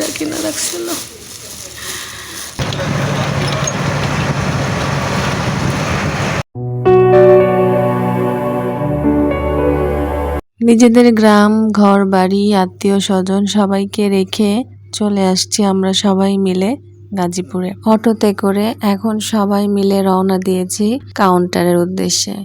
চিরা কিনা রাখছিল নিজেদের গ্রাম, ঘর, বাড়ি, আত্মীয় স্বজন সবাইকে রেখে চলে আসছি আমরা সবাই মিলে গাজীপুরে। অটোতে করে এখন সবাই মিলে রওনা দিয়েছি কাউন্টারের উদ্দেশ্যে।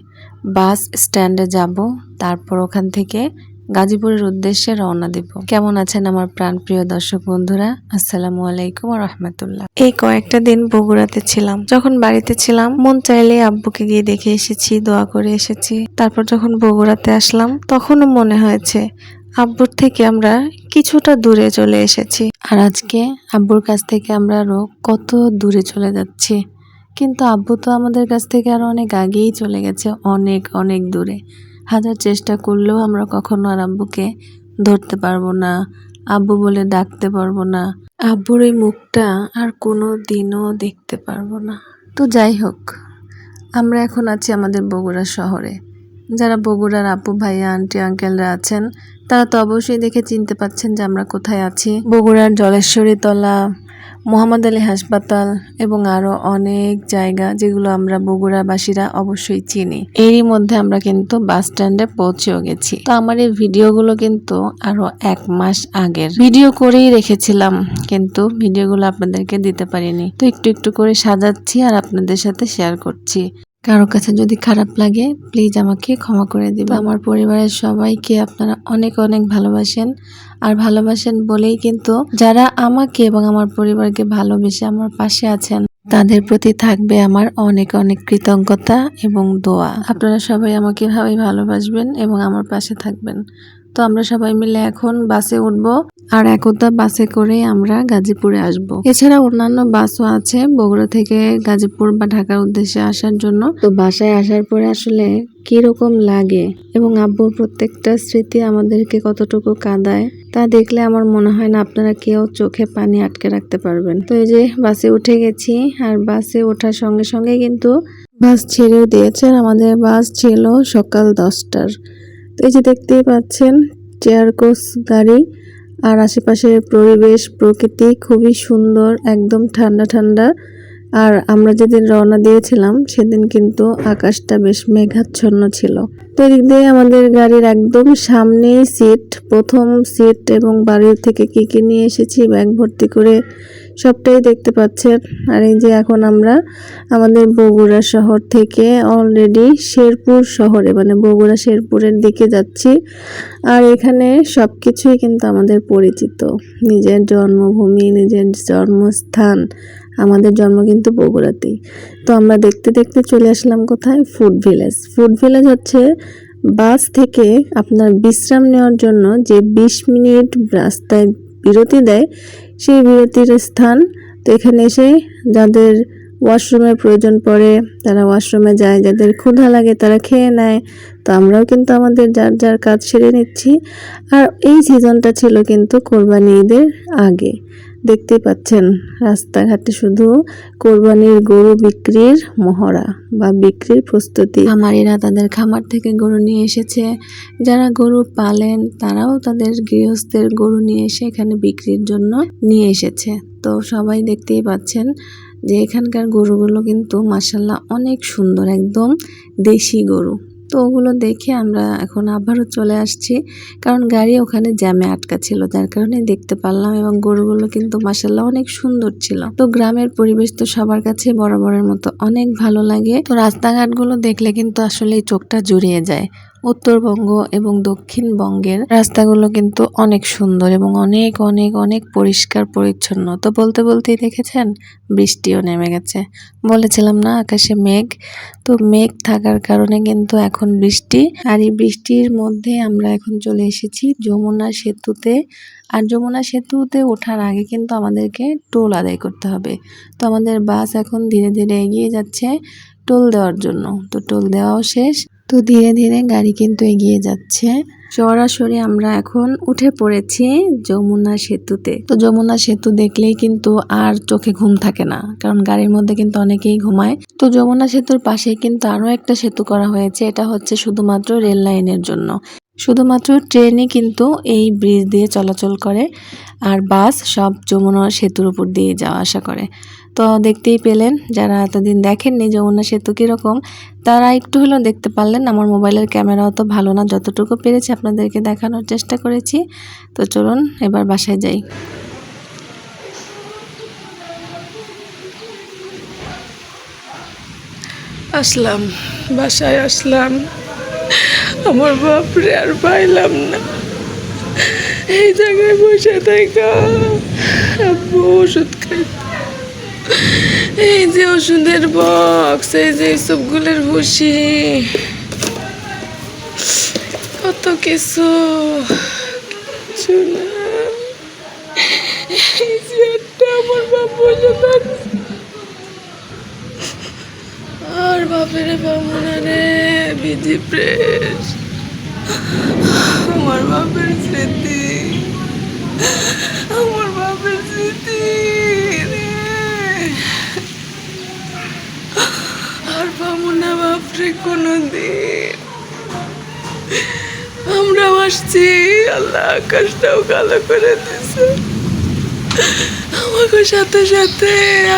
বাস স্ট্যান্ডে যাব, তারপর ওখান থেকে গাজীপুরের উদ্দেশ্যে রওনা দিব। কেমন আছেন আমার প্রাণ প্রিয় দর্শক বন্ধুরা? আসসালামু আলাইকুম রহমতুল্লাহ। এই কয়েকটা দিন বগুড়াতে ছিলাম। যখন বাড়িতে ছিলাম, মন চাইলে আব্বুকে গিয়ে দেখে এসেছি, দোয়া করে এসেছি। তারপর যখন বগুড়াতে আসলাম, তখনও মনে হয়েছে আব্বুর থেকে আমরা কিছুটা দূরে চলে এসেছি। আর আজকে আব্বুর কাছ থেকে আমরা আরও কত দূরে চলে যাচ্ছি। কিন্তু আব্বু তো আমাদের কাছ থেকে আরও অনেক আগেই চলে গেছে, অনেক অনেক দূরে। হাজার চেষ্টা করলেও আমরা কখনো আর আব্বুকে ধরতে পারব না। আব্বু বলে ডাকতে পারব না। আব্বুর এই মুখটা আর কোনো দিনও দেখতে পারব না। তো যাই হোক, আমরা এখন আছি আমাদের বগুড়া শহরে। যারা বগুড়ার আপু ভাইয়া, আন্টি, আঙ্কেলরা আছেন, তারা তো অবশ্যই দেখে চিনতে পাচ্ছেন যে আমরা কোথায় আছি। বগুড়ার জলেশ্বরী তলা মোহাম্মদ আলী হাসপাতাল এবং আরও অনেক জায়গা যেগুলো আমরা বগুড়াবাসীরা অবশ্যই চিনি। এরই মধ্যে আমরা কিন্তু বাস স্ট্যান্ডে পৌঁছেও গেছি। তো আমার এই ভিডিওগুলো কিন্তু আরও এক মাস আগের। ভিডিও করেই রেখেছিলাম, কিন্তু ভিডিওগুলো আপনাদেরকে দিতে পারিনি। তো একটু একটু করে সাজাচ্ছি আর আপনাদের সাথে শেয়ার করছি। কারও কাছে যদি খারাপ লাগে প্লিজ আমাকে ক্ষমা করে দিবে আমার পরিবারের সবাইকে আপনারা অনেক অনেক ভালোবাসেন। আর ভালোবাসেন বলেই কিন্তু যারা আমাকে এবং আমার পরিবারকে ভালোবেসে আমার পাশে আছেন তাদের প্রতি থাকবে আমার অনেক অনেক কৃতজ্ঞতা এবং দোয়া। আপনারা সবাই আমাকে ভাবে ভালোবাসবেন এবং আমার পাশে থাকবেন। তো আমরা সবাই মিলে এখন বাসে উঠবো আর একতা বাসে করে আমরা গাজীপুরে আসব। এছাড়া অন্যান্য বাসও আছে বগুড়া থেকে গাজীপুর বা ঢাকার উদ্দেশ্যে আসার জন্য। তো বাসায় আসার পরে আসলে রকম লাগে এবং আব্বুর প্রত্যেকটা স্মৃতি আমাদেরকে কতটুকু কাঁদায় তা দেখলে আমার মনে হয় না আপনারা কেউ চোখে পানি আটকে রাখতে পারবেন। তো এই যে বাসে উঠে গেছি আর বাসে ওঠার সঙ্গে সঙ্গে কিন্তু বাস ছেড়েও দিয়েছে আর আমাদের বাস ছিল সকাল দশটার। তো এই যে দেখতেই পাচ্ছেন চেয়ার কোচ গাড়ি। আর আশেপাশের পরিবেশ, প্রকৃতি খুবই সুন্দর, একদম ঠান্ডা ঠান্ডা। আর আমরা যেদিন রওনা দিয়েছিলাম, সেদিন কিন্তু আকাশটা বেশ মেঘাচ্ছন্ন ছিল। তো এদিক দিয়ে আমাদের গাড়ির একদম সামনেই সিট প্রথম সিট এবং বাড়ির থেকে কি কি নিয়ে এসেছি ব্যাগ ভর্তি করে সবটাই দেখতে পাচ্ছেন। আর এই যে এখন আমরা আমাদের বগুড়া শহর থেকে অলরেডি শেরপুর শহরে মানে বগুড়া শেরপুরের দিকে যাচ্ছি। আর এখানে সব কিছুই কিন্তু আমাদের পরিচিত। নিজের জন্মভূমি, নিজের জন্মস্থান আমাদের জন্ম কিন্তু বগুড়াতেই। তো আমরা দেখতে দেখতে চলে আসলাম কোথায়? ফুড ভিলেজ ফুড ভিলেজ হচ্ছে বাস থেকে আপনার বিশ্রাম নেওয়ার জন্য যে বিশ মিনিট রাস্তায় বিরতি দেয়, সেই বিরতির স্থান। তো এখানে এসে যাদের ওয়াশরুমের প্রয়োজন পড়ে, তারা ওয়াশরুমে যায়। যাদের ক্ষুধা লাগে, তারা খেয়ে নেয়। তো আমরাও কিন্তু আমাদের যার যার কাজ সেরে নিচ্ছি। আর এই সিজনটা ছিল কিন্তু কোরবানি ঈদের আগে। দেখতেই পাচ্ছেন, রাস্তাঘাটে শুধু কোরবানির গরু বিক্রির মহড়া বা বিক্রির প্রস্তুতি। খামারিরা তাদের খামার থেকে গরু নিয়ে এসেছে। যারা গরু পালেন, তারাও তাদের গৃহস্থের গরু নিয়ে এসে এখানে বিক্রির জন্য নিয়ে এসেছে। তো সবাই দেখতেই পাচ্ছেন যে এখানকার গরুগুলো কিন্তু মাসাল্লাহ অনেক সুন্দর, একদম দেশি গরু। তো ওগুলো দেখে আমরা এখন আবারও চলে আসছি। কারণ গাড়ি ওখানে জ্যামে আটকা ছিল, যার কারণে দেখতে পারলাম এবং গরুগুলো কিন্তু মাসাল্লাহ অনেক সুন্দর ছিল। তো গ্রামের পরিবেশ তো সবার কাছে বরাবরের মতো অনেক ভালো লাগে। তো রাস্তাঘাটগুলো দেখলে কিন্তু আসলে চোখটা জুড়িয়ে যায়। উত্তরবঙ্গ এবং দক্ষিণবঙ্গের রাস্তাগুলো কিন্তু অনেক সুন্দর এবং অনেক অনেক অনেক পরিষ্কার, পরিচ্ছন্ন। তো বলতে বলতেই দেখেছেন, বৃষ্টিও নেমে গেছে। বলেছিলাম না, আকাশে মেঘ। তো মেঘ থাকার কারণে কিন্তু এখন বৃষ্টি। আর এই বৃষ্টির মধ্যে আমরা এখন চলে এসেছি যমুনা সেতুতে। আর যমুনা সেতুতে ওঠার আগে কিন্তু আমাদেরকে টোল আদায় করতে হবে। তো আমাদের বাস এখন ধীরে ধীরে এগিয়ে যাচ্ছে টোল দেওয়ার জন্য। তো টোল দেওয়াও শেষ। তো ধীরে ধীরে গাড়ি কিন্তু এগিয়ে যাচ্ছে। সরাসরি আমরা এখন উঠে পড়েছি যমুনা সেতুতে। তো যমুনা সেতু দেখলেই কিন্তু আর চোখে ঘুম থাকে না, কারণ গাড়ির মধ্যে কিন্তু অনেকেই ঘুমায়। তো যমুনা সেতুর পাশে কিন্তু আরও একটা সেতু করা হয়েছে, এটা হচ্ছে শুধুমাত্র রেল লাইনের জন্য। শুধুমাত্র ট্রেনই কিন্তু এই ব্রিজ দিয়ে চলাচল করে, আর বাস সব যমুনা সেতুর উপর দিয়ে যাওয়া আসা করে। তো দেখতেই পেলেন, যারা এতদিন দেখেননি যমুনা সেতু কীরকম, তারা একটু হলেও দেখতে পারলেন আমার মোবাইলের ক্যামেরাও তো ভালো না, যতটুকু পেরেছি আপনাদেরকে দেখানোর চেষ্টা করেছি। তো চলুন, এবার বাসায় যাই। আসলাম, বাসায় আসলাম। আমার বাপরে, আর পাইলাম না। এই জায়গায় বসে থাকা। আব্বু ওষুধ খাইতে। এই যে ওষুধের বক্স এই যে সবগুলোর বসি কত কিছু। আমার বাপ আর বাপের বামুনা রে বিজি প্রেস। আমার বাপের স্মৃতি। আমার বাপের স্মৃতি। আর বামুনা বাপরে কোনো দিন আমরাও আসছি, আল্লাহ আকাশটাও কালো করে দিছে আমাকে সাথে সাথে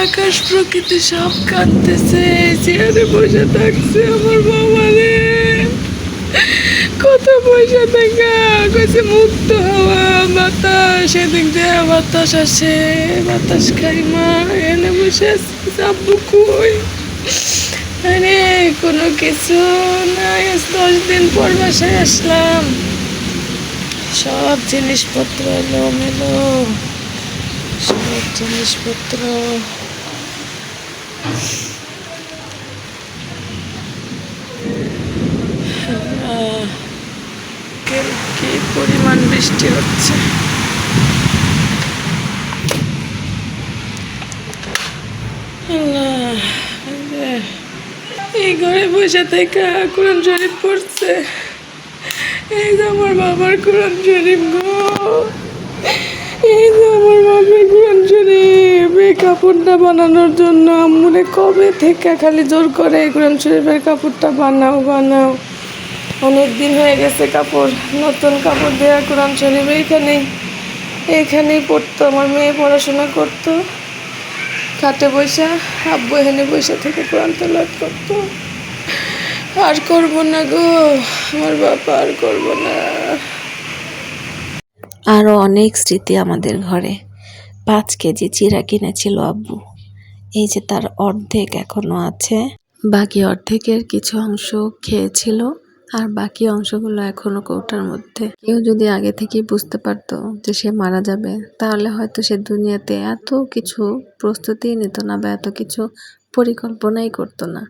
আকাশ প্রকৃতি সব কাঁদতেছে, চেয়ারে বসে থাকছে আমার বাবা রে কত পয়সা থাকা কইছে মুক্ত হওয়া, বাতাস, এদিক দিয়ে বাতাস আসে, বাতাস খাই মা, এনে বসে আব্বু কই? আরে কোনো কিছু নাই। দশ দিন পর বাসায় আসলাম। সব জিনিসপত্র এলো মেলো সব জিনিসপত্র। কি পরিমাণ বৃষ্টি হচ্ছে? আল্লাহ, এই ঘরে বসে থেকে কোরআন শরীফ পড়ছে। এই যে আমার বাবার কোরআন শরীফ গো। এই যে আমার বাবার কোরআন শরীফ। এই কাপড়টা বানানোর জন্য আম্মুরে কবে থেকে খালি জোর করে এই কোরআন শরীফের কাপড়টা বানাও বানাও। অনেক দিন হয়ে গেছে কাপড়, নতুন কাপড় দেওয়া কোরআন শরীফ এইখানেই। এইখানেই পড়তো, আমার মেয়ে পড়াশোনা করতো। খাটে বসে আব্বু এখানে বসে থেকে কোরআন তেলাওয়াত করতো। আর করব না গো আমার বাবা আর করব না। আরও অনেক স্মৃতি আমাদের ঘরে। পাঁচ কেজি চিরা কিনেছিল আব্বু। এই যে তার অর্ধেক এখনও আছে। বাকি অর্ধেকের কিছু অংশ খেয়েছিল। আর বাকি অংশগুলো এখনও কৌটার মধ্যে। কেউ যদি আগে থেকেই বুঝতে পারতো যে সে মারা যাবে, তাহলে হয়তো সে দুনিয়াতে এত কিছু প্রস্তুতি নিত না বা এত কিছু পরিকল্পনাই করতো না।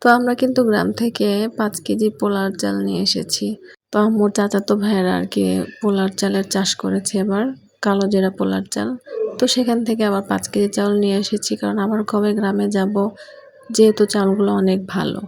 তো আমরা কিন্তু গ্রাম থেকে পাঁচ কেজি পোলার চাল নিয়ে এসেছি। তো আম্মুর চাচাতো ভাইয়েরা আর কি পোলার চালের চাষ করেছে এবার, কালো জিরা পোলার চাল। তো সেখান থেকে আবার পাঁচ কেজি চাল নিয়ে এসেছি, কারণ আবার কবে গ্রামে যাব, যেহেতু চালগুলো অনেক ভালো।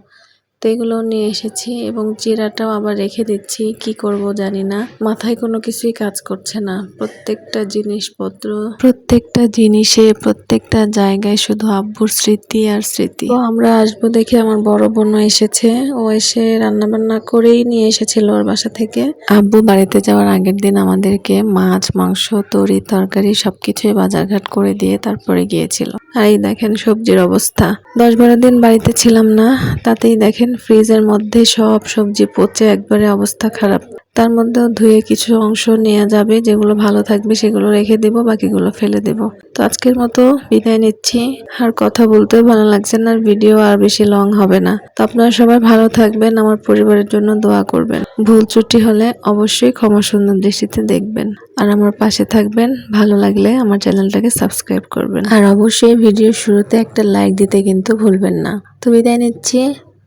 তো এগুলো নিয়ে এসেছি এবং জিরাটাও আবার রেখে দিচ্ছি। কি করব জানি না। মাথায় কোনো কিছুই কাজ করছে না। প্রত্যেকটা জিনিসপত্র, প্রত্যেকটা জিনিসে, প্রত্যেকটা জায়গায় শুধু আব্বুর স্মৃতি আর স্মৃতি। তো আমরা আসব দেখে আমার বড় বোনও এসেছে। ও এসে রান্না বান্না করেই নিয়ে এসেছিল ওর বাসা থেকে। আব্বু বাড়িতে যাওয়ার আগের দিন আমাদেরকে মাছ, মাংস, তরি, তরকারি সবকিছুই বাজারঘাট করে দিয়ে তারপরে গিয়েছিল। আর এই দেখেন সবজির অবস্থা। দশ বারো দিন বাড়িতে ছিলাম না। তাতেই দেখেন ফ্রিজের মধ্যে সব সবজি পচে একবারে অবস্থা খারাপ। তার মধ্যেও ধুয়ে কিছু অংশ নেওয়া যাবে, যেগুলো ভালো থাকবে সেগুলো রেখে দেব, বাকিগুলো ফেলে দেব। তো আজকের মতো বিদায় নিচ্ছি। আর কথা বলতেও ভালো লাগছে না, আর ভিডিও আর বেশি লং হবে না। তো আপনারা সবাই ভালো থাকবেন, আমার পরিবারের জন্য দোয়া করবেন। ভুল ত্রুটি হলে অবশ্যই ক্ষমা সুন্দর দৃষ্টিতে দেখবেন। আর আমার পাশে থাকবেন, ভালো লাগলে আমার চ্যানেলটাকে সাবস্ক্রাইব করবেন। আর অবশ্যই ভিডিওর শুরুতে একটা লাইক দিতে কিন্তু ভুলবেন না। তো বিদায় নিচ্ছি।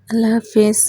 আল্লাহ হাফিজ।